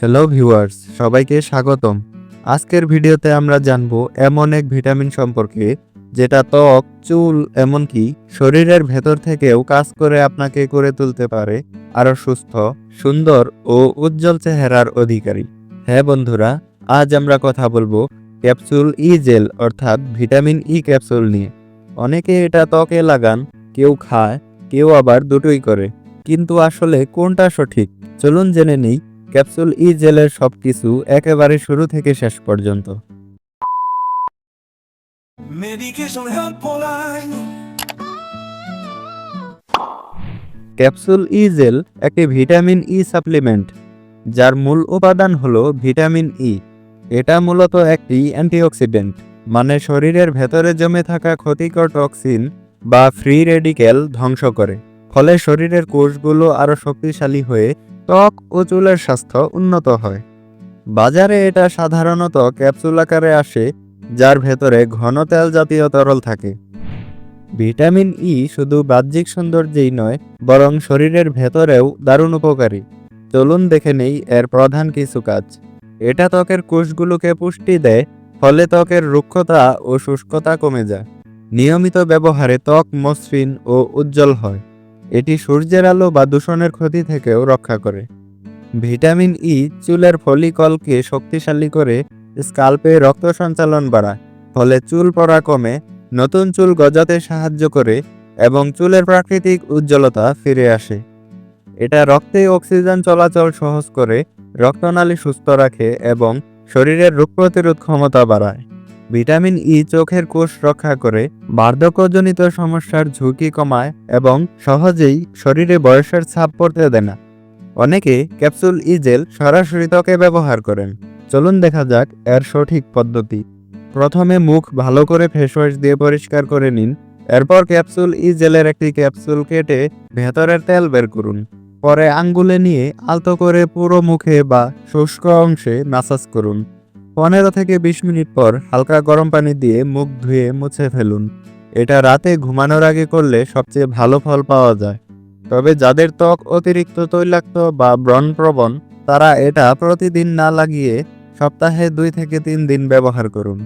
Hello viewers সবাইকে স্বাগতম। আজকের ভিডিওতে আমরা জানব এমন এক ভিটামিন সম্পর্কে, যেটা ত্বক, চুল, এমনকি শরীরের ভেতর থেকেও কাজ করে আপনাকে করে তুলতে পারে, আরও সুস্থ, সুন্দর ও উজ্জ্বল চেহারার অধিকারী। হ্যাঁ বন্ধুরা, আজ আমরা কথা বলব ক্যাপসুল ই জেল, অর্থাৎ ভিটামিন ই ক্যাপসুল নিয়ে। অনেকে এটা ত্বকে লাগান, কেউ খায়, কেউ আবার দুটোই করে। কিন্তু আসলে কোনটা সঠিক? চলুন জেনে নেই ক্যাপসুল ই জেলের সবকিছু একেবারে শুরু থেকে শেষ পর্যন্ত। ক্যাপসুল ই জেল একটি ভিটামিন ই সাপ্লিমেন্ট যার মূল উপাদান হল ভিটামিন ই। এটা মূলত একটি অ্যান্টিঅক্সিডেন্ট মানে শরীরের ভেতরে জমে থাকা ক্ষতিকর টক্সিন বা ফ্রি রেডিক্যাল ধ্বংস করে ফলে শরীরের কোষগুলো আরও শক্তিশালী হয়ে ত্বক ও চুলের স্বাস্থ্য উন্নত হয়। বাজারে এটা সাধারণত ক্যাপসুল আকারে আসে, যার ভেতরে ঘন তেল জাতীয় তরল থাকে। ভিটামিন ই শুধু বাহ্যিক সৌন্দর্যেই নয়, বরং শরীরের ভেতরেও দারুণ উপকারী। চলুন দেখে নেই এর প্রধান কিছু কাজ। এটা ত্বকের কোষগুলোকে পুষ্টি দেয়, ফলে ত্বকের রুক্ষতা ও শুষ্কতা কমে যায়। নিয়মিত ব্যবহারে ত্বক, মসৃণ ও উজ্জ্বল হয়। এটি সূর্যের আলো বা দূষণের ক্ষতি থেকেও রক্ষা করে। ভিটামিন ই চুলের ফলিকলকে শক্তিশালী করে স্কাল্পে রক্ত সঞ্চালন বাড়ায়, ফলে চুল পড়া কমে, নতুন চুল গজাতে সাহায্য করে এবং চুলের প্রাকৃতিক উজ্জ্বলতা ফিরে আসে। এটা রক্তে অক্সিজেন চলাচল সহজ করে, রক্তনালী সুস্থ রাখে এবং শরীরের রোগ প্রতিরোধ ক্ষমতা বাড়ায়। ভিটামিন ই চোখের কোষ রক্ষা করে বার্ধক্যজনিত সমস্যার ঝুঁকি কমায় এবং সহজেই শরীরে বয়সের ছাপ পড়তে দেয় না। অনেকে ক্যাপসুল ই জেল সরাসরি ত্বকে ব্যবহার করেন। চলুন দেখা যাক এর সঠিক পদ্ধতি। প্রথমে মুখ ভালো করে ফেস ওয়াশ দিয়ে পরিষ্কার করে নিন। এরপর ক্যাপসুল ই জেলের একটি ক্যাপসুল কেটে ভেতরের তেল বের করুন। পরে আঙ্গুলে নিয়ে আলতো করে পুরো মুখে বা শুষ্ক অংশে ম্যাসাজ করুন। পনেরো থেকে বিশ মিনিট পর হালকা গরম পানি দিয়ে মুখ ধুয়ে মুছে ফেলুন। এটা রাতে ঘুমানোর আগে করলে সবচেয়ে ভালো ফল পাওয়া যায়। তবে যাদের ত্বক অতিরিক্ত তৈলাক্ত বা ব্রণপ্রবণ, তারা এটা প্রতিদিন না লাগিয়ে সপ্তাহে দুই থেকে তিন দিন ব্যবহার করুন।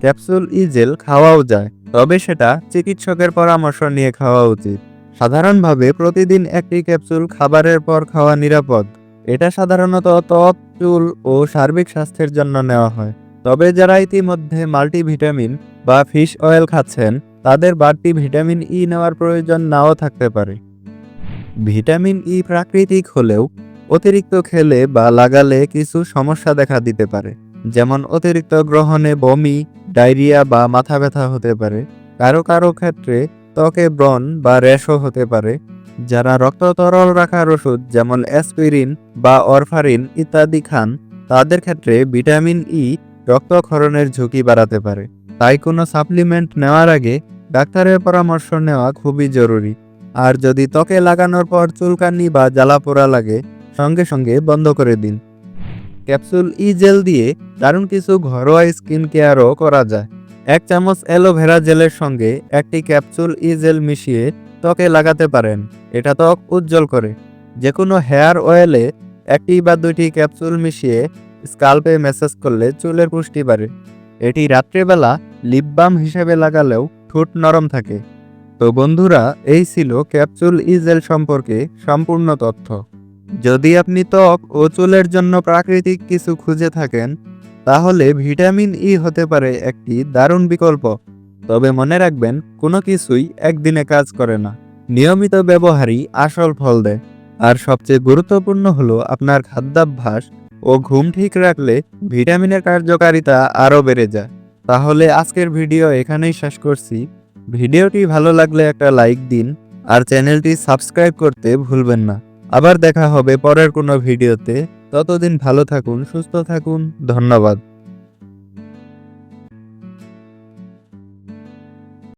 ক্যাপসুল ই জেল খাওয়াও যায়, তবে সেটা চিকিৎসকের পরামর্শ নিয়ে খাওয়া উচিত। সাধারণভাবে প্রতিদিন একটি ক্যাপসুল খাবারের পর খাওয়া নিরাপদ। এটা সাধারণত ত্বক, চুল ও সার্বিক স্বাস্থ্যের জন্য নেওয়া হয়। তবে যারা ইতিমধ্যে মাল্টিভিটামিন বা ফিশ অয়েল খাচ্ছেন, তাদের বাড়তি ভিটামিন ই নেওয়ার প্রয়োজন নাও থাকতে পারে। ভিটামিন ই প্রাকৃতিক হলেও অতিরিক্ত খেলে বা লাগালে কিছু সমস্যা দেখা দিতে পারে, যেমন অতিরিক্ত গ্রহণে বমি, ডায়রিয়া বা মাথা ব্যথা হতে পারে। কারও কারও ক্ষেত্রে ত্বকে ব্রণ বা র্যাশও হতে পারে। যারা রক্ত তরল রাখার ওষুধ যেমন অ্যাসপিরিন বা অরফারিন ইত্যাদি খান, তাদের ক্ষেত্রে ভিটামিন ই রক্তক্ষরণের ঝুঁকি বাড়াতে পারে। তাই কোনো সাপ্লিমেন্ট নেওয়ার আগে ডাক্তারের পরামর্শ নেওয়া খুবই জরুরি। আর যদি ত্বকে লাগানোর পর চুলকানি বা জ্বালা পোড়া লাগে, সঙ্গে সঙ্গে বন্ধ করে দিন। ক্যাপসুল ই জেল দিয়ে দারুণ কিছু ঘরোয়া স্কিন কেয়ারও করা যায়। এক চামচ অ্যালোভেরা জেলের সঙ্গে একটি ক্যাপসুল ই জেল মিশিয়ে ত্বকে লাগাতে পারেন। এটা ত্বক উজ্জ্বল করে। যে কোনো হেয়ার অয়েলে একটি বা দুইটি ক্যাপসুল মিশিয়ে স্কাল্পে ম্যাসাজ করলে চুলের পুষ্টি বাড়ে। এটি রাত্রেবেলা লিপ বাম হিসেবে লাগালেও ঠোঁট নরম থাকে। তো বন্ধুরা, এই ছিল ক্যাপসুল ইজেল সম্পর্কে সম্পূর্ণ তথ্য। যদি আপনি ত্বক ও চুলের জন্য প্রাকৃতিক কিছু খুঁজে থাকেন, তাহলে ভিটামিন ই হতে পারে একটি দারুণ বিকল্প। তবে মনে রাখবেন, কোনো কিছুই একদিনে কাজ করে না। নিয়মিত ব্যবহারই আসল ফল দেয়। আর সবচেয়ে গুরুত্বপূর্ণ হলো আপনার খাদ্যাভ্যাস ও ঘুম ঠিক রাখলে ভিটামিনের কার্যকারিতা আরও বেড়ে যায়। তাহলে আজকের ভিডিও এখানেই শেষ করছি। ভিডিওটি ভালো লাগলে একটা লাইক দিন আর চ্যানেলটি সাবস্ক্রাইব করতে ভুলবেন না। আবার দেখা হবে পরের কোনো ভিডিওতে। ততদিন ভালো থাকুন, সুস্থ থাকুন, ধন্যবাদ।